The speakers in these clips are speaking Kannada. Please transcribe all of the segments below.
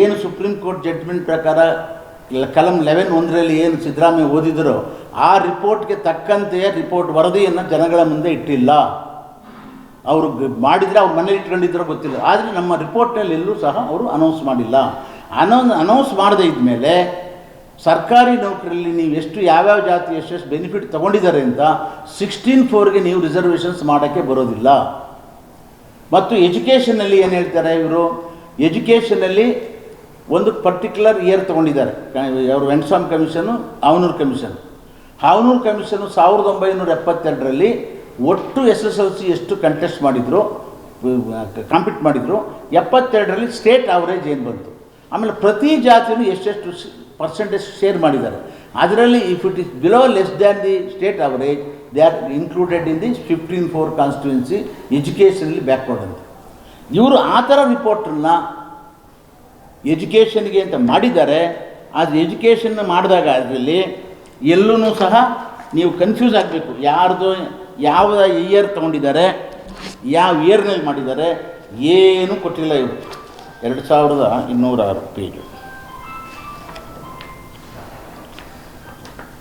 ಏನು ಸುಪ್ರೀಂ ಕೋರ್ಟ್ ಜಡ್ಜ್ಮೆಂಟ್ ಪ್ರಕಾರ ಕಲಂ ಲೆವೆನ್ ಒಂದರಲ್ಲಿ ಏನು ಸಿದ್ದರಾಮಯ್ಯ ಓದಿದರೋ ಆ ರಿಪೋರ್ಟ್ಗೆ ತಕ್ಕಂತೆಯೇ ರಿಪೋರ್ಟ್ ವರದಿಯನ್ನು ಜನಗಳ ಮುಂದೆ ಇಟ್ಟಿಲ್ಲ. ಅವರು ಮಾಡಿದರೆ ಅವ್ರು ಮನೇಲಿ ಇಟ್ಕೊಂಡಿದ್ರೋ ಗೊತ್ತಿಲ್ಲ. ಆದರೆ ನಮ್ಮ ರಿಪೋರ್ಟ್ನಲ್ಲಿ ಎಲ್ಲೂ ಸಹ ಅವರು ಅನೌನ್ಸ್ ಮಾಡಿಲ್ಲ. ಅನೌನ್ ಅನೌನ್ಸ್ ಮಾಡದೇ ಇದ್ಮೇಲೆ ಸರ್ಕಾರಿ ನೌಕರಿಯಲ್ಲಿ ನೀವು ಎಷ್ಟು ಯಾವ್ಯಾವ ಜಾತಿ ಎಷ್ಟೆಷ್ಟು ಬೆನಿಫಿಟ್ ತೊಗೊಂಡಿದ್ದಾರೆ ಅಂತ ಸಿಕ್ಸ್ಟೀನ್ ಫೋರ್ಗೆ ನೀವು ರಿಸರ್ವೇಷನ್ಸ್ ಮಾಡೋಕ್ಕೆ ಬರೋದಿಲ್ಲ. ಮತ್ತು ಎಜುಕೇಷನಲ್ಲಿ ಏನು ಹೇಳ್ತಾರೆ ಇವರು? ಎಜುಕೇಷನಲ್ಲಿ ಒಂದು ಪರ್ಟಿಕ್ಯುಲರ್ ಇಯರ್ ತೊಗೊಂಡಿದ್ದಾರೆ. ಅವರು ವೆಂಟ್ಸಾಮ್ commission Havanur commission Havanur commission ಸಾವಿರದ ಒಂಬೈನೂರ ಎಪ್ಪತ್ತೆರಡರಲ್ಲಿ ಒಟ್ಟು ಎಸ್ ಎಸ್ ಎಲ್ ಸಿ ಎಷ್ಟು ಕಂಟೆಸ್ಟ್ ಮಾಡಿದ್ರು ಕಾಂಪೀಟ್ ಮಾಡಿದ್ರು, ಎಪ್ಪತ್ತೆರಡರಲ್ಲಿ ಸ್ಟೇಟ್ ಅವರೇಜ್ ಏನು ಬಂತು? ಆಮೇಲೆ ಪ್ರತಿ ಜಾತಿಯೂ ಎಷ್ಟೆಷ್ಟು ಪರ್ಸೆಂಟೇಜ್ ಶೇರ್ ಮಾಡಿದ್ದಾರೆ. ಅದರಲ್ಲಿ if it is below less than the state average they are included in the fifteen four constituency educationally backward ಅಂತ ಇವರು ಆ ಥರ ರಿಪೋರ್ಟನ್ನು ಎಜುಕೇಷನ್ಗೆ ಅಂತ ಮಾಡಿದ್ದಾರೆ, ಆದರೆ ಎಜುಕೇಷನ್ ಮಾಡಿದಾಗ ಅದರಲ್ಲಿ ಎಲ್ಲೂ ಸಹ ನೀವು ಕನ್ಫ್ಯೂಸ್ ಆಗಬೇಕು. ಯಾರ್ದು, ಯಾವ ಇಯರ್ ತೊಗೊಂಡಿದ್ದಾರೆ, ಯಾವ ಇಯರ್ನಲ್ಲಿ ಮಾಡಿದ್ದಾರೆ, ಏನೂ ಕೊಟ್ಟಿಲ್ಲ ಇವರು. ಎರಡು ಸಾವಿರದ ಇನ್ನೂರ ಆರು ಪೇಜು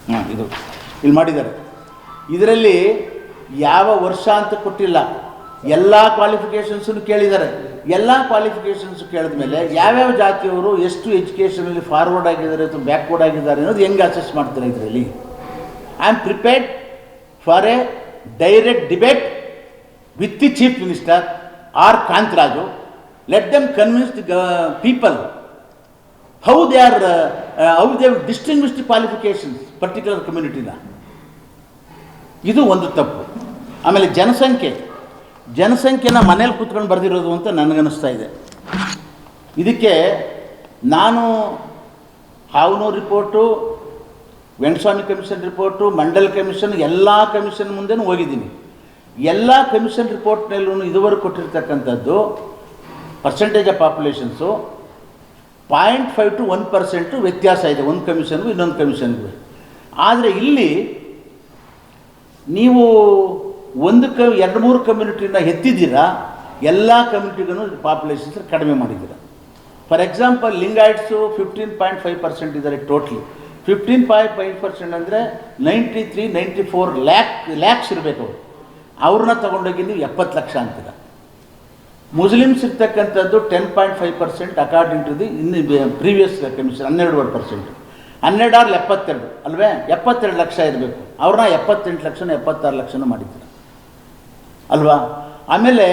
ಹಾಂ, ಇದು ಇಲ್ಲಿ ಮಾಡಿದ್ದಾರೆ. ಇದರಲ್ಲಿ ಯಾವ ವರ್ಷ ಅಂತ ಕೊಟ್ಟಿಲ್ಲ. ಎಲ್ಲ ಕ್ವಾಲಿಫಿಕೇಷನ್ಸನ್ನು ಕೇಳಿದ್ದಾರೆ. ಎಲ್ಲ ಕ್ವಾಲಿಫಿಕೇಷನ್ಸ್ ಕೇಳಿದ ಮೇಲೆ ಯಾವ್ಯಾವ ಜಾತಿಯವರು ಎಷ್ಟು ಎಜುಕೇಷನಲ್ಲಿ ಫಾರ್ವರ್ಡ್ ಆಗಿದ್ದಾರೆ ಅಥವಾ ಬ್ಯಾಕ್ವರ್ಡ್ ಆಗಿದ್ದಾರೆ ಅನ್ನೋದು ಹೆಂಗೆ ಅಸೆಸ್ ಮಾಡ್ತಾರೆ ಇದರಲ್ಲಿ? I am prepared for a direct debate with the chief minister R Kantharaju let them convince the people how they are how they distinguish the qualifications particular ಕಮ್ಯುನಿಟಿನ ಇದು ಒಂದು ತಪ್ಪು. ಆಮೇಲೆ ಜನಸಂಖ್ಯೆ. ಜನಸಂಖ್ಯೆನ ಮನೇಲಿ ಕೂತ್ಕೊಂಡು ಬರೆದಿರೋದು ಅಂತ ನನಗನ್ನಿಸ್ತಾ ಇದೆ. ಇದಕ್ಕೆ ನಾನು Havanur report, Venkataswamy commission report, Mandal commission, ಎಲ್ಲ ಕಮಿಷನ್ ಮುಂದೆನೂ ಹೋಗಿದ್ದೀನಿ. ಎಲ್ಲ ಕಮಿಷನ್ ರಿಪೋರ್ಟ್ನಲ್ಲೂ ಇದುವರೆಗೂ ಕೊಟ್ಟಿರ್ತಕ್ಕಂಥದ್ದು percentage of populations point five to one percent ವ್ಯತ್ಯಾಸ ಇದೆ. ಒಂದು ಕಮಿಷನ್ಗೂ ಇನ್ನೊಂದು ಕಮಿಷನ್ಗೂ. ಆದರೆ ಇಲ್ಲಿ ನೀವು ಒಂದು ಕ ಎರಡು ಮೂರು ಕಮ್ಯುನಿಟಿನ ಎತ್ತಿದ್ದೀರಾ, ಎಲ್ಲ ಕಮ್ಯುನಿಟಿಗೂ ಪಾಪ್ಯುಲೇಷನ್ಸ್ ಕಡಿಮೆ ಮಾಡಿದ್ದೀರಾ. For example Lingayats fifteen point five percent ಇದ್ದಾರೆ totally fifteen point five percent ಅಂದರೆ ninety three ninety four lakh lakhs ಇರಬೇಕು ಅವರು. ಅವ್ರನ್ನ ತೊಗೊಂಡೋಗಿ ನೀವು ಎಪ್ಪತ್ತು ಲಕ್ಷ ಅಂತೀರ. ಮುಸ್ಲಿಮ್ಸ್ ಇರ್ತಕ್ಕಂಥದ್ದು ten point five percent according to the ಇನ್ನು ಪ್ರೀವಿಯಸ್ ಕಮಿಷನ್ ಹನ್ನೆರಡುವರೆ ಪರ್ಸೆಂಟ್ ಹನ್ನೆರಡು ಆರ್ಲ್ ಎಪ್ಪತ್ತೆರಡು, ಅಲ್ವೇ? ಎಪ್ಪತ್ತೆರಡು ಲಕ್ಷ ಇರಬೇಕು. ಅವ್ರನ್ನ ಎಪ್ಪತ್ತೆಂಟು ಲಕ್ಷನ, ಎಪ್ಪತ್ತಾರು ಲಕ್ಷನೂ ಮಾಡಿದ್ದೀರ. ಅಲ್ವಾ? ಆಮೇಲೆ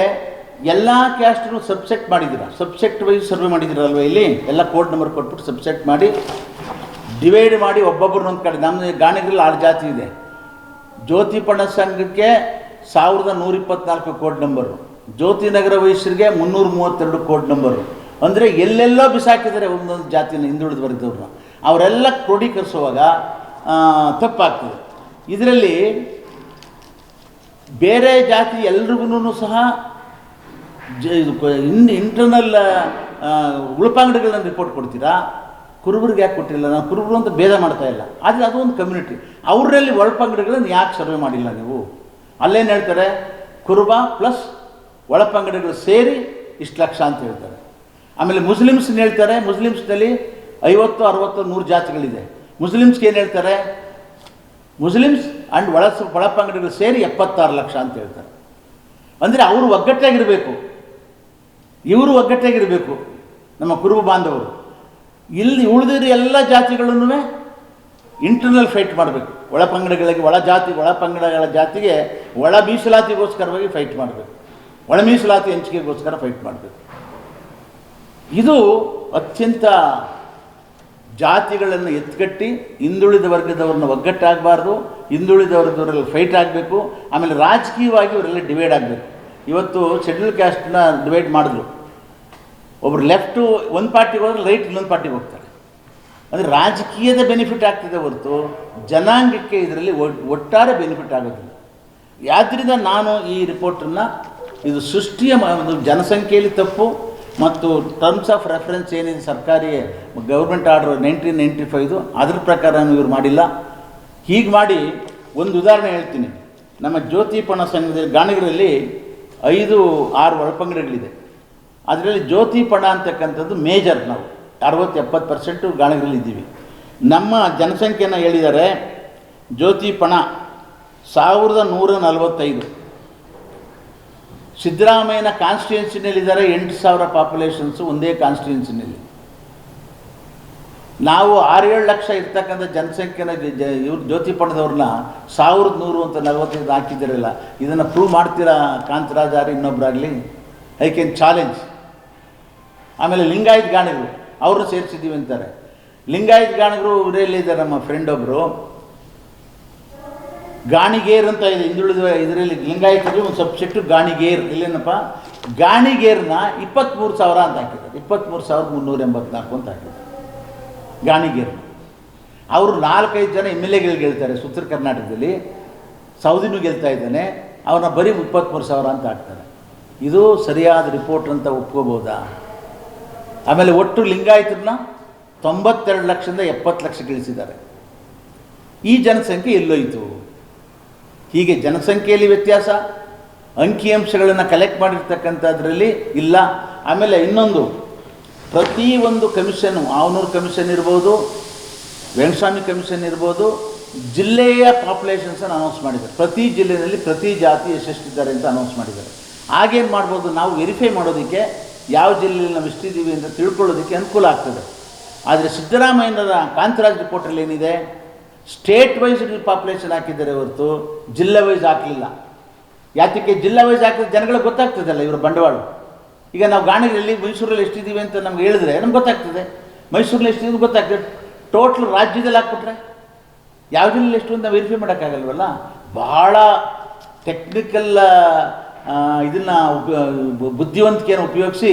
ಎಲ್ಲ ಕ್ಯಾಸ್ಟ್ನು ಸಬ್ಸೆಕ್ಟ್ ಮಾಡಿದ್ದೀರಾ? ಸಬ್ಸೆಕ್ಟ್ ವೈಸ್ ಸರ್ವೆ ಮಾಡಿದ್ದೀರಲ್ವ ಇಲ್ಲಿ? ಎಲ್ಲ ಕೋಡ್ ನಂಬರ್ ಕೊಟ್ಬಿಟ್ಟು ಸಬ್ಸೆಕ್ಟ್ ಮಾಡಿ ಡಿವೈಡ್ ಮಾಡಿ ಒಬ್ಬೊಬ್ಬರು ಒಂದು ಕಡೆ. ನಮ್ಮ ಗಾಣಿಗರಲ್ಲಿ ಆರು ಜಾತಿ ಇದೆ. ಜ್ಯೋತಿಪಣ ಸಂಘಕ್ಕೆ ಸಾವಿರದ ನೂರ ಇಪ್ಪತ್ನಾಲ್ಕು ಕೋಡ್ ನಂಬರು ಜ್ಯೋತಿ ನಗರ ವೈಶ್ಯರಿಗೆ ಮುನ್ನೂರ ಮೂವತ್ತೆರಡು ಕೋಡ್ ನಂಬರು ಅಂದರೆ ಎಲ್ಲೆಲ್ಲೋ ಬಿಸಾಕಿದ್ದಾರೆ ಒಂದೊಂದು ಜಾತಿನ ಹಿಂದುಳಿದು ಬರೆದವ್ರನ್ನ ಅವರೆಲ್ಲ ಕ್ರೋಢೀಕರಿಸುವಾಗ ತಪ್ಪಾಗ್ತದೆ. ಇದರಲ್ಲಿ ಬೇರೆ ಜಾತಿ ಎಲ್ರಿಗೂ ಸಹ ಇನ್ ಇಂಟರ್ನಲ್ ಉಳುಪಾಂಗಡಿಗಳನ್ನ ರಿಪೋರ್ಟ್ ಕೊಡ್ತೀರಾ? ಕುರುಬರಿಗೆ ಯಾಕೆ ಕೊಟ್ಟಿಲ್ಲ? ನಾವು ಕುರುಬರು ಅಂತ ಭೇದ ಮಾಡ್ತಾ ಇಲ್ಲ. ಆದರೆ ಅದು ಒಂದು ಕಮ್ಯುನಿಟಿ ಅವರಲ್ಲಿ ಒಳಪಂಗಡಿಗಳನ್ನು ಯಾಕೆ ಸರ್ವೆ ಮಾಡಿಲ್ಲ ನೀವು? ಅಲ್ಲೇನು ಹೇಳ್ತಾರೆ? ಕುರುಬ ಪ್ಲಸ್ ಒಳಪಂಗಡಿಗಳು ಸೇರಿ ಇಷ್ಟು ಲಕ್ಷ ಅಂತ ಹೇಳ್ತಾರೆ. ಆಮೇಲೆ ಮುಸ್ಲಿಮ್ಸ್ನ ಹೇಳ್ತಾರೆ, ಮುಸ್ಲಿಮ್ಸ್ನಲ್ಲಿ ಐವತ್ತು, ಅರವತ್ತು, ನೂರು ಜಾತಿಗಳಿದೆ. ಮುಸ್ಲಿಮ್ಸ್ಗೆ ಏನು ಹೇಳ್ತಾರೆ? ಮುಸ್ಲಿಮ್ಸ್ ಆ್ಯಂಡ್ ಒಳ ಒಳಪಂಗಡಿಗಳು ಸೇರಿ ಎಪ್ಪತ್ತಾರು ಲಕ್ಷ ಅಂತ ಹೇಳ್ತಾರೆ. ಅಂದರೆ ಅವರು ಒಗ್ಗಟ್ಟಾಗಿರಬೇಕು. ಇವರು ಒಗ್ಗಟ್ಟಾಗಿರಬೇಕು. ನಮ್ಮ ಕುರುಬ ಬಾಂಧವರು. ಇಲ್ಲಿ ಉಳಿದಿರೋ ಎಲ್ಲ ಜಾತಿಗಳನ್ನು ಇಂಟರ್ನಲ್ ಫೈಟ್ ಮಾಡಬೇಕು. ಒಳ ಪಂಗಡಗಳಿಗೆ ಒಳ ಜಾತಿ ಒಳ ಪಂಗಡಗಳ ಜಾತಿಗೆ ಒಳ ಮೀಸಲಾತಿಗೋಸ್ಕರವಾಗಿ ಫೈಟ್ ಮಾಡಬೇಕು. ಒಳ ಮೀಸಲಾತಿ ಹಂಚಿಕೆಗೋಸ್ಕರ ಫೈಟ್ ಮಾಡಬೇಕು. ಇದು ಅತ್ಯಂತ ಜಾತಿಗಳನ್ನು ಎತ್ಕಟ್ಟಿ ಹಿಂದುಳಿದ ವರ್ಗದವ್ರನ್ನ ಒಗ್ಗಟ್ಟಾಗಬಾರ್ದು, ಹಿಂದುಳಿದ ವರ್ಗದವರೆಲ್ಲ ಫೈಟ್ ಆಗಬೇಕು, ಆಮೇಲೆ ರಾಜಕೀಯವಾಗಿ ಇವರೆಲ್ಲ ಡಿವೈಡ್ ಆಗಬೇಕು. ಇವತ್ತು ಶೆಡ್ಯೂಲ್ ಕ್ಯಾಸ್ಟ್ನ ಡಿವೈಡ್ ಮಾಡಿದ್ರು. ಒಬ್ರು ಲೆಫ್ಟು ಒಂದು ಪಾರ್ಟಿಗೆ ಹೋದ್ರೆ ರೈಟ್ ಇನ್ನೊಂದು ಪಾರ್ಟಿಗೆ ಹೋಗ್ತಾರೆ. ಅಂದರೆ ರಾಜಕೀಯದ ಬೆನಿಫಿಟ್ ಆಗ್ತಿದೆ ಹೊರತು ಜನಾಂಗಕ್ಕೆ ಇದರಲ್ಲಿ ಒಟ್ಟಾರೆ ಬೆನಿಫಿಟ್ ಆಗೋದಿಲ್ಲ. ಆದ್ದರಿಂದ ನಾನು ಈ ರಿಪೋರ್ಟನ್ನು ಇದು ಸೃಷ್ಟಿಯ ಒಂದು ಜನಸಂಖ್ಯೆಯಲ್ಲಿ ತಪ್ಪು ಮತ್ತು ಟರ್ಮ್ಸ್ ಆಫ್ ರೆಫರೆನ್ಸ್ ಏನಿದೆ ಸರ್ಕಾರಿ government order nineteen ninety five ಅದ್ರ ಪ್ರಕಾರ ಇವರು ಮಾಡಿಲ್ಲ. ಹೀಗೆ ಮಾಡಿ ಒಂದು ಉದಾಹರಣೆ ಹೇಳ್ತೀನಿ. ನಮ್ಮ ಜ್ಯೋತಿಪಣ ಸಂಘದಲ್ಲಿ ಗಾಣಿಗರಲ್ಲಿ ಐದು, ಆರು ಒಳಪಂಗಡಗಳಿದೆ. ಅದರಲ್ಲಿ ಜ್ಯೋತಿಪಣ ಅಂತಕ್ಕಂಥದ್ದು ಮೇಜರ್ ನಾವು. ಅರವತ್ತು, ಎಪ್ಪತ್ತು ಪರ್ಸೆಂಟು ಗಾಣಿಗರಲ್ಲಿದ್ದೀವಿ ನಮ್ಮ ಜನಸಂಖ್ಯೆನ ಹೇಳಿದ್ದಾರೆ ಜ್ಯೋತಿಪಣ ಸಾವಿರದ ನೂರ ನಲವತ್ತೈದು. ಸಿದ್ದರಾಮಯ್ಯನ ಕಾನ್ಸ್ಟಿಟ್ಯೂನ್ಸಿನಲ್ಲಿದ್ದಾರೆ ಎಂಟು ಸಾವಿರ ಪಾಪ್ಯುಲೇಷನ್ಸು ಒಂದೇ ಕಾನ್ಸ್ಟಿಟ್ಯೂನ್ಸಿನಲ್ಲಿ ನಾವು ಆರೇಳು ಲಕ್ಷ ಇರ್ತಕ್ಕಂಥ ಜನಸಂಖ್ಯೆನ ಇವ್ರು ಜ್ಯೋತಿ ಪಣದವ್ರನ್ನ ಸಾವಿರದ ನೂರು ಅಂತ ನಲವತ್ತೈದು ಹಾಕಿದ್ದೀರಲ್ಲ, ಇದನ್ನು ಪ್ರೂವ್ ಮಾಡ್ತೀರಾ ಕಾಂತರಾಜಾರಿ ಇನ್ನೊಬ್ಬರಾಗಲಿ ಐ ಕ್ಯಾನ್ ಚಾಲೆಂಜ್ ಆಮೇಲೆ ಲಿಂಗಾಯತ್ ಗಾಣಿಗರು ಅವರು ಸೇರಿಸಿದ್ದೀವಿ ಅಂತಾರೆ. ಲಿಂಗಾಯತ್ ಗಾಣಿಗರು ಇದ್ದಾರೆ ನಮ್ಮ ಫ್ರೆಂಡ್ ಒಬ್ಬರು ಗಾಣಿಗೇರ್ ಅಂತ ಇದೆ. ಹಿಂದುಳಿದ ಇದರಲ್ಲಿ ಲಿಂಗಾಯತರಲ್ಲಿ ಒಂದು ಸಬ್ಜೆಕ್ಟು ಗಾಣಿಗೇರ್. ಇಲ್ಲೇನಪ್ಪ? ಗಾಣಿಗೇರ್ನ ಇಪ್ಪತ್ತ್ಮೂರು ಸಾವಿರ ಅಂತ ಹಾಕಿದ್ದಾರೆ. ಇಪ್ಪತ್ತ್ಮೂರು ಸಾವಿರದ ಮುನ್ನೂರ ಎಂಬತ್ನಾಲ್ಕು ಅಂತ ಹಾಕಿದ್ದಾರೆ. ಗಾಣಿಗೇರ್ ಅವರು ನಾಲ್ಕೈದು ಜನ ಎಂ ಎಲ್ ಎಗಳು ಗೆಲ್ತಾರೆ ಉತ್ತರ ಕರ್ನಾಟಕದಲ್ಲಿ. ಸೌದಿನೂ ಗೆಲ್ತಾ ಇದ್ದಾನೆ. ಅವನ ಬರೀ ಇಪ್ಪತ್ತ್ಮೂರು ಸಾವಿರ ಅಂತ ಹಾಕ್ತಾರೆ. ಇದು ಸರಿಯಾದ ರಿಪೋರ್ಟ್ ಅಂತ ಒಪ್ಕೋಬೋದಾ ಆಮೇಲೆ ಒಟ್ಟು ಲಿಂಗಾಯತರನ್ನ ತೊಂಬತ್ತೆರಡು ಲಕ್ಷದಿಂದ ಎಪ್ಪತ್ತು ಲಕ್ಷ ಗಳಿಸಿದ್ದಾರೆ. ಈ ಜನಸಂಖ್ಯೆ ಎಲ್ಲೋಯಿತು. ಹೀಗೆ ಜನಸಂಖ್ಯೆಯಲ್ಲಿ ವ್ಯತ್ಯಾಸ ಅಂಕಿಅಂಶಗಳನ್ನು ಕಲೆಕ್ಟ್ ಮಾಡಿರ್ತಕ್ಕಂಥದ್ರಲ್ಲಿ ಇಲ್ಲ. ಆಮೇಲೆ ಇನ್ನೊಂದು ಪ್ರತಿ ಒಂದು ಕಮಿಷನ್ನು ಆವನೂರು ಕಮಿಷನ್ ಇರ್ಬೋದು ವೆಂಕಟಸ್ವಾಮಿ ಕಮಿಷನ್ ಇರ್ಬೋದು, ಜಿಲ್ಲೆಯ ಪಾಪ್ಯುಲೇಷನ್ಸನ್ನು ಅನೌನ್ಸ್ ಮಾಡಿದ್ದಾರೆ. ಪ್ರತಿ ಜಿಲ್ಲೆಯಲ್ಲಿ ಪ್ರತಿ ಜಾತಿ ಎಷ್ಟೆಷ್ಟಿದ್ದಾರೆ ಅಂತ ಅನೌನ್ಸ್ ಮಾಡಿದ್ದಾರೆ. ಹಾಗೇನು ಮಾಡ್ಬೋದು? ನಾವು ವೆರಿಫೈ ಮಾಡೋದಕ್ಕೆ ಯಾವ ಜಿಲ್ಲೆಯಲ್ಲಿ ನಾವು ಎಷ್ಟಿದ್ದೀವಿ ಅಂತ ತಿಳ್ಕೊಳ್ಳೋದಕ್ಕೆ ಅನುಕೂಲ ಆಗ್ತದೆ. ಆದರೆ ಸಿದ್ದರಾಮಯ್ಯನ ಕಾಂತರಾಜ್ ರಿಪೋರ್ಟಲ್ಲಿ ಏನಿದೆ? ಸ್ಟೇಟ್ ವೈಸ್ ಪಾಪ್ಯುಲೇಷನ್ ಹಾಕಿದ್ದಾರೆ ಹೊರತು ಜಿಲ್ಲೆ ವೈಸ್ ಹಾಕಲಿಲ್ಲ. ಯಾತಕ್ಕೆ ಜಿಲ್ಲಾ ವೈಸ್ ಹಾಕಿದ್ರೆ ಜನಗಳಿಗೆ ಗೊತ್ತಾಗ್ತದಲ್ಲ ಇವರು ಬಂಡವಾಳ. ಈಗ ನಾವು ಗಾಣಿಗರಲ್ಲಿ ಮೈಸೂರಲ್ಲಿ ಎಷ್ಟಿದ್ದೀವಿ ಅಂತ ನಮ್ಗೆ ಹೇಳಿದ್ರೆ ನಮ್ಗೆ ಗೊತ್ತಾಗ್ತದೆ. ಮೈಸೂರಲ್ಲಿ ಎಷ್ಟಿದ್ದೀವಿ ಗೊತ್ತಾಗ್ತದೆ. ಟೋಟ್ಲ್ ರಾಜ್ಯದಲ್ಲಿ ಹಾಕ್ಬಿಟ್ರೆ ಯಾವ ಎಷ್ಟು ಅಂತ ವೆರಿಫೈ ಮಾಡೋಕ್ಕಾಗಲ್ವಲ್ಲ? ಬಹಳ ಟೆಕ್ನಿಕಲ್ ಇದನ್ನು ಬುದ್ಧಿವಂತಿಕೆಯನ್ನು ಉಪಯೋಗಿಸಿ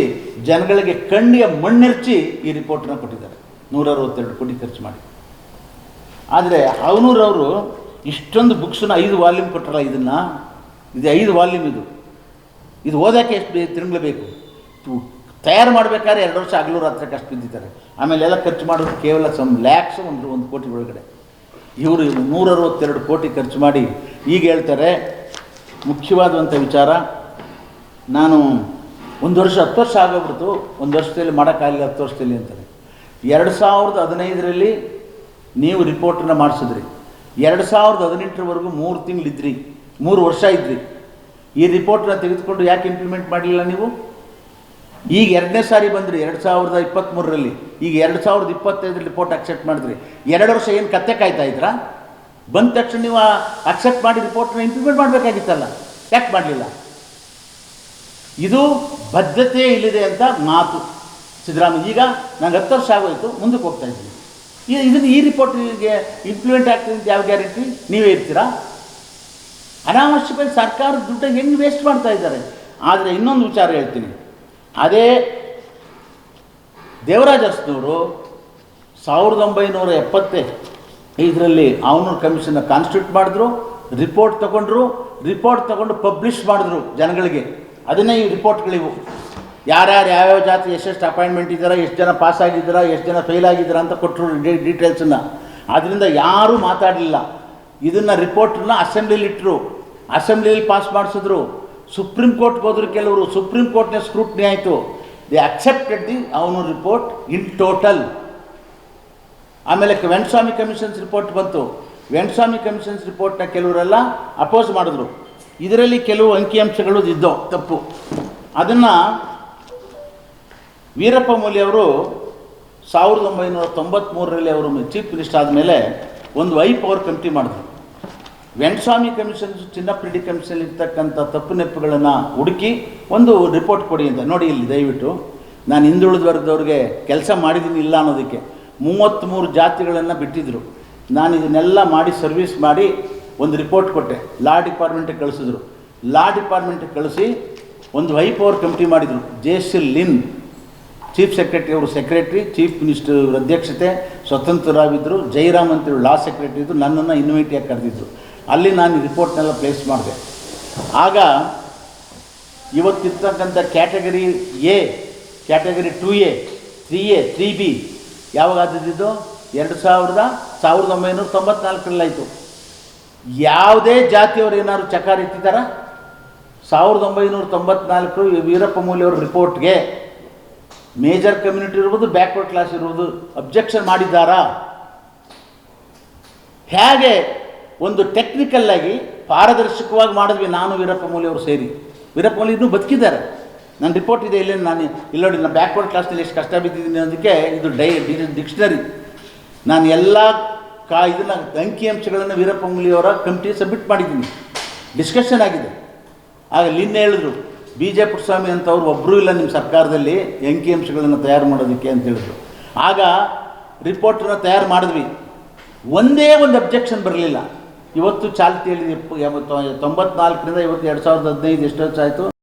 ಜನಗಳಿಗೆ ಕಣ್ಣಿಗೆ ಮಣ್ಣೆರ್ಚಿ ಈ ರಿಪೋರ್ಟನ್ನು ಕೊಟ್ಟಿದ್ದಾರೆ. ನೂರ ಅರವತ್ತೆರಡು ಕೋಟಿ ಖರ್ಚು ಮಾಡಿ. ಆದರೆ ಅವನೂರವರು ಇಷ್ಟೊಂದು ಬುಕ್ಸನ್ನ ಐದು ವಾಲ್ಯೂಮ್ ಕೊಟ್ಟರಲ್ಲ ಇದನ್ನು? ಇದು ಐದು ವಾಲ್ಯೂಮ್ ಇದು. ಇದು ಓದೋಕ್ಕೆ ಎಷ್ಟು ಬೇ ತಿರುಗಲೇಬೇಕು ತಯಾರು ಮಾಡಬೇಕಾದ್ರೆ ಎರಡು ವರ್ಷ ಹಗಲು ರಾತ್ರಿ ಕಷ್ಟ ಬಿದ್ದಿದ್ದಾರೆ. ಆಮೇಲೆ ಎಲ್ಲ ಖರ್ಚು ಮಾಡೋದು ಕೇವಲ ಸಮ್ ಲ್ಯಾಕ್ಸ್ ಒಂದು ಒಂದು ಕೋಟಿ ಒಳಗಡೆ. ಇವರು ನೂರ ಅರವತ್ತೆರಡು ಕೋಟಿ ಖರ್ಚು ಮಾಡಿ ಈಗ ಹೇಳ್ತಾರೆ, ಮುಖ್ಯವಾದಂಥ ವಿಚಾರ, ನಾನು ಒಂದು ವರ್ಷ ಹತ್ತು ವರ್ಷ ಆಗೋಗ್ಬಿಡ್ತು, ಒಂದು ವರ್ಷದಲ್ಲಿ ಮಾಡೋಕ್ಕಾಗಲಿಲ್ಲ, ಹತ್ತು ವರ್ಷದಲ್ಲಿ ಅಂತಾರೆ. ಎರಡು ಸಾವಿರದ ಹದಿನೈದರಲ್ಲಿ ನೀವು ರಿಪೋರ್ಟನ್ನು ಮಾಡಿಸಿದ್ರಿ. ಎರಡು ಸಾವಿರದ ಹದಿನೆಂಟರವರೆಗೂ ಮೂರು ತಿಂಗಳಿದ್ರಿ ಮೂರು ವರ್ಷ ಇದ್ರಿ. ಈ ರಿಪೋರ್ಟನ್ನ ತೆಗೆದುಕೊಂಡು ಯಾಕೆ ಇಂಪ್ಲಿಮೆಂಟ್ ಮಾಡಲಿಲ್ಲ ನೀವು? ಈಗ ಎರಡನೇ ಸಾರಿ ಬಂದ್ರಿ, ಎರಡು ಸಾವಿರದ ಇಪ್ಪತ್ತ್ಮೂರರಲ್ಲಿ ಈಗ ಎರಡು ಸಾವಿರದ ಇಪ್ಪತ್ತೈದರಲ್ಲಿ ರಿಪೋರ್ಟ್ ಅಕ್ಸೆಪ್ಟ್ ಮಾಡಿದ್ರಿ. ಎರಡು ವರ್ಷ ಏನು ಕತ್ತೆ ಕಾಯ್ತಾ ಇದ್ರಾ? ಬಂದ ತಕ್ಷಣ ನೀವು ಅಕ್ಸೆಪ್ಟ್ ಮಾಡಿ ರಿಪೋರ್ಟ್ನ ಇಂಪ್ಲಿಮೆಂಟ್ ಮಾಡಬೇಕಾಗಿತ್ತಲ್ಲ. ಯಾಕೆ ಮಾಡಲಿಲ್ಲ? ಇದು ಬದ್ಧತೆ ಇಲ್ಲಿದೆ ಅಂತ ಮಾತು. ಸಿದ್ದರಾಮಯ್ಯ, ಈಗ ನಂಗೆ ಹತ್ತು ವರ್ಷ ಆಗೋಯಿತು, ಮುಂದಕ್ಕೆ ಹೋಗ್ತಾ ಇದ್ದೀನಿ. ಇದನ್ನು ಈ ರಿಪೋರ್ಟಿಗೆ ಇಂಪ್ಲಿಮೆಂಟ್ ಆಗ್ತದೆ ಅಂತ ಯಾವ ಗ್ಯಾರಂಟಿ ನೀವೇ ಇರ್ತೀರಾ? ಅನಾವಶ್ಯಕವಾಗಿ ಸರ್ಕಾರದ ದುಡ್ಡು ಹೆಂಗೆ ವೇಸ್ಟ್ ಮಾಡ್ತಾ ಇದ್ದಾರೆ? ಆದರೆ ಇನ್ನೊಂದು ವಿಚಾರ ಹೇಳ್ತೀನಿ. ಅದೇ ದೇವರಾಜ ಅರಸನವರು ಸಾವಿರದ ಒಂಬೈನೂರ ಎಪ್ಪತ್ತೇ ಇದರಲ್ಲಿ ಅವನೂರು ಕಮಿಷನ್ನ ಕಾನ್ಸ್ಟಿಟ್ಯೂಟ್ ಮಾಡಿದ್ರು ರಿಪೋರ್ಟ್ ತಗೊಂಡ್ರು ರಿಪೋರ್ಟ್ ತಗೊಂಡು ಪಬ್ಲಿಷ್ ಮಾಡಿದ್ರು ಜನಗಳಿಗೆ. ಅದನ್ನೇ ಈ ರಿಪೋರ್ಟ್ಗಳಿವು ಯಾರ್ಯಾರು ಯಾವ್ಯಾವ ಜಾತಿ ಎಷ್ಟೆಷ್ಟು ಅಪಾಯಿಂಟ್ಮೆಂಟ್ ಇದ್ದಾರೆ, ಎಷ್ಟು ಜನ ಪಾಸ್ ಆಗಿದ್ದೀರಾ, ಎಷ್ಟು ಜನ ಫೇಲ್ ಆಗಿದ್ದೀರಾ ಅಂತ ಕೊಟ್ಟರು ಡೀಟೇಲ್ಸನ್ನು ಅದರಿಂದ ಯಾರೂ ಮಾತಾಡಲಿಲ್ಲ. ಇದನ್ನು ರಿಪೋರ್ಟನ್ನ ಅಸೆಂಬ್ಲಿಲಿ ಇಟ್ಟರು ಅಸೆಂಬ್ಲಿಲಿ ಪಾಸ್ ಮಾಡಿಸಿದ್ರು. ಸುಪ್ರೀಂ ಕೋರ್ಟ್ಗೆ ಹೋದ್ರು ಕೆಲವರು. ಸುಪ್ರೀಂ ಕೋರ್ಟ್ನ ಸ್ಕ್ರೂಟ್ನಿ ಆಯಿತು. ದಿ ಅಕ್ಸೆಪ್ಟೆಡ್ ದಿ ಅವನು ರಿಪೋರ್ಟ್ ಇನ್ ಟೋಟಲ್ ಆಮೇಲೆ ವೆಂಕಟಸ್ವಾಮಿ ಕಮಿಷನ್ಸ್ ರಿಪೋರ್ಟ್ ಬಂತು. ವೆಂಕಟಸ್ವಾಮಿ ಕಮಿಷನ್ಸ್ ರಿಪೋರ್ಟ್ನ ಕೆಲವರೆಲ್ಲ ಅಪೋಸ್ ಮಾಡಿದ್ರು. ಇದರಲ್ಲಿ ಕೆಲವು ಅಂಕಿಅಂಶಗಳು ಇದ್ದವು, ತಪ್ಪು. ಅದನ್ನು ವೀರಪ್ಪ ಮೊಯ್ಲಿ ಅವರು ಸಾವಿರದ ಒಂಬೈನೂರ ತೊಂಬತ್ತ್ಮೂರರಲ್ಲಿ ಅವರು ಚೀಫ್ ಮಿನಿಸ್ಟರ್ ಆದಮೇಲೆ ಒಂದು ವೈ ಪವರ್ ಕಮಿಟಿ ಮಾಡಿದ್ರು. ವೆಂಕಟಸ್ವಾಮಿ ಕಮಿಷನ್ ಚಿನ್ನಪ್ರೆಡ್ಡಿ ಕಮಿಷನ್ ಇರ್ತಕ್ಕಂಥ ತಪ್ಪು ನೆಪ್ಪುಗಳನ್ನು ಹುಡುಕಿ ಒಂದು ರಿಪೋರ್ಟ್ ಕೊಡಿ ಅಂತ. ನೋಡಿ ಇಲ್ಲಿ ದಯವಿಟ್ಟು, ನಾನು ಹಿಂದುಳಿದ ವರ್ಗದವ್ರಿಗೆ ಕೆಲಸ ಮಾಡಿದ್ದೀನಿ ಇಲ್ಲ ಅನ್ನೋದಕ್ಕೆ ಮೂವತ್ತ್ಮೂರು ಜಾತಿಗಳನ್ನು ಬಿಟ್ಟಿದ್ದರು ನಾನು ಇದನ್ನೆಲ್ಲ ಮಾಡಿ ಸರ್ವಿಸ್ ಮಾಡಿ ಒಂದು ರಿಪೋರ್ಟ್ ಕೊಟ್ಟೆ. ಲಾ ಡಿಪಾರ್ಟ್ಮೆಂಟಿಗೆ ಕಳಿಸಿದ್ರು. ಲಾ ಡಿಪಾರ್ಟ್ಮೆಂಟಿಗೆ ಕಳಿಸಿ ಒಂದು ವೈ ಪವರ್ ಕಮಿಟಿ ಮಾಡಿದರು. ಜೆ ಲಿನ್. ಚೀಫ್ ಸೆಕ್ರೆಟರಿ ಅವರು ಸೆಕ್ರೆಟ್ರಿ, ಚೀಫ್ ಮಿನಿಸ್ಟರ್ ಇವ್ರ ಅಧ್ಯಕ್ಷತೆ ಸ್ವತಂತ್ರರಾಗಿದ್ದರು ಜೈರಾಮ್ ಅಂತ ಲಾ ಸೆಕ್ರೆಟರಿ ಇದ್ದರು ನನ್ನನ್ನು ಇನ್ವೈಟಿಯಾಗಿ ಕರೆದಿದ್ದರು ಅಲ್ಲಿ ನಾನು ರಿಪೋರ್ಟ್ನೆಲ್ಲ ಪ್ಲೇಸ್ ಮಾಡಿದೆ. ಆಗ ಇವತ್ತಿರ್ತಕ್ಕಂಥ category A, category two A, three A, three B ಯಾವಾಗ ಆದದ್ದು ಎರಡು ಸಾವಿರದ ಸಾವಿರದ ಒಂಬೈನೂರ ತೊಂಬತ್ನಾಲ್ಕರಲ್ಲಾಯಿತು ಯಾವುದೇ ಜಾತಿಯವರು ಏನಾದ್ರು ಚಕಾರ ಇಟ್ಟಿದ್ದಾರಾ? ಸಾವಿರದ ಒಂಬೈನೂರ ತೊಂಬತ್ನಾಲ್ಕು ವೀರಪ್ಪ ಮೂಲಿಯವರ ರಿಪೋರ್ಟ್ಗೆ ಮೇಜರ್ ಕಮ್ಯುನಿಟಿ ಇರ್ಬೋದು ಬ್ಯಾಕ್ವರ್ಡ್ ಕ್ಲಾಸ್ ಇರ್ಬೋದು ಅಬ್ಜೆಕ್ಷನ್ ಮಾಡಿದ್ದಾರಾ? ಹೇಗೆ ಒಂದು ಟೆಕ್ನಿಕಲ್ಲಾಗಿ ಪಾರದರ್ಶಕವಾಗಿ ಮಾಡಿದ್ವಿ ನಾನು ವೀರಪ್ಪ ಮೌಲಿ ಅವರು ಸೇರಿ. ವೀರಪ್ಪ ಮೌಲಿ ಇನ್ನೂ ಬದುಕಿದ್ದಾರೆ. ನನ್ನ ರಿಪೋರ್ಟ್ ಇದೆ ಇಲ್ಲಿ ನಾನು, ಇಲ್ಲ ನೋಡಿ ನಾನು ಬ್ಯಾಕ್ವರ್ಡ್ ಕ್ಲಾಸ್ನಲ್ಲಿ ಎಷ್ಟು ಕಷ್ಟ ಬಿದ್ದಿದ್ದೀನಿ ಅನ್ನೋದಕ್ಕೆ ಇದು ಡೈ ಡಿಕ್ಷನರಿ ನಾನು ಎಲ್ಲ ಕಾ, ಇದನ್ನು ಅಂಕಿಅಂಶಗಳನ್ನು ವೀರಪ್ಪ ಅವರ ಕಮಿಟಿ ಸಬ್ಮಿಟ್ ಮಾಡಿದ್ದೀನಿ. ಡಿಸ್ಕಷನ್ ಆಗಿದೆ. ಆಗ ಲಿನ್ನೆ ಹೇಳಿದ್ರು ಜೆ ಪುಟ್ಟಸ್ವಾಮಿ ಅಂತವ್ರು ಒಬ್ಬರೂ ಇಲ್ಲ ನಿಮ್ಮ ಸರ್ಕಾರದಲ್ಲಿ ಅಂಕಿಅಂಶಗಳನ್ನು ತಯಾರು ಮಾಡೋದಕ್ಕೆ ಅಂತ ಹೇಳಿದ್ರು. ಆಗ ರಿಪೋರ್ಟನ್ನ ತಯಾರು ಮಾಡಿದ್ವಿ. ಒಂದೇ ಒಂದು ಅಬ್ಜೆಕ್ಷನ್ ಬರಲಿಲ್ಲ. ಇವತ್ತು ಚಾಲ್ತಿಯಲ್ಲಿ ತೊಂಬತ್ನಾಲ್ಕರಿಂದ ಇವತ್ತು ಎರಡು ಸಾವಿರದ ಹದಿನೈದು ಆಯಿತು.